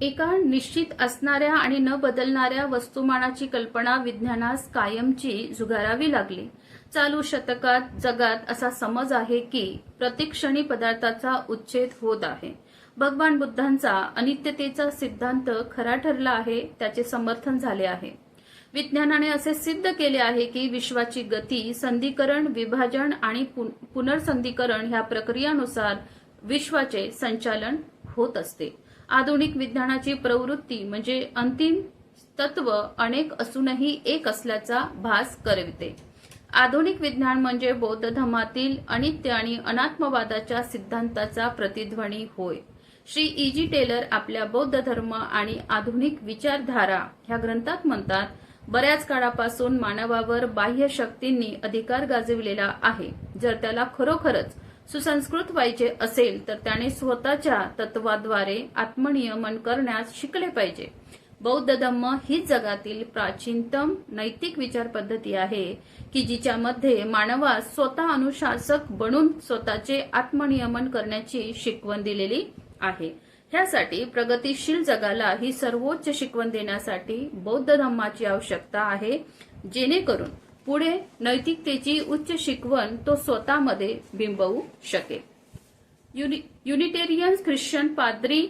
एका निश्चित असणाऱ्या आणि न बदलणाऱ्या वस्तुमानाची कल्पना विज्ञानास कायमची झुगारावी लागली. चालू शतकात जगात असा समज आहे की प्रतिक्षणी पदार्थाचा उच्छेद होत आहे. भगवान बुद्धांचा अनित्यतेचा सिद्धांत खरा ठरला आहे त्याचे समर्थन झाले आहे. विज्ञानाने असे सिद्ध केले आहे की विश्वाची गती संधीकरण विभाजन आणि पुन- ह्या प्रक्रियानुसार विश्वाचे संचालन होत असते. आधुनिक विज्ञानाची प्रवृत्ती म्हणजे अंतिम तत्व अनेक असूनही एक असल्याचा भास करविते. आधुनिक विज्ञान म्हणजे बौद्ध धर्मातील अनित्य आणि अनात्मवादाच्या सिद्धांताचा प्रतिध्वनी होय. श्री ईजी टेलर आपल्या बौद्ध धर्म आणि आधुनिक विचारधारा ह्या ग्रंथात म्हणतात बऱ्याच काळापासून मानवावर बाह्य शक्तींनी अधिकार गाजविलेला आहे. जर त्याला खरोखरच सुसंस्कृत व्हायचे असेल तर त्याने स्वतःच्या तत्वाद्वारे आत्मनियमन करण्यास शिकले पाहिजे. बौद्ध धम्म ही जगातील प्राचीनतम नैतिक विचार पद्धती आहे की जिच्यामध्ये मानवास स्वतः अनुशासक बनून स्वतःचे आत्मनियमन करण्याची शिकवण दिलेली आहे. ह्यासाठी प्रगतीशील जगाला ही सर्वोच्च शिकवण देण्यासाठी बौद्ध धम्माची आवश्यकता आहे जेणेकरून पुढे नैतिकतेची उच्च शिकवण तो स्वतःमध्ये बिंबवू शकेल. युनि- युनिटेरियन ख्रिश्चन पाद्री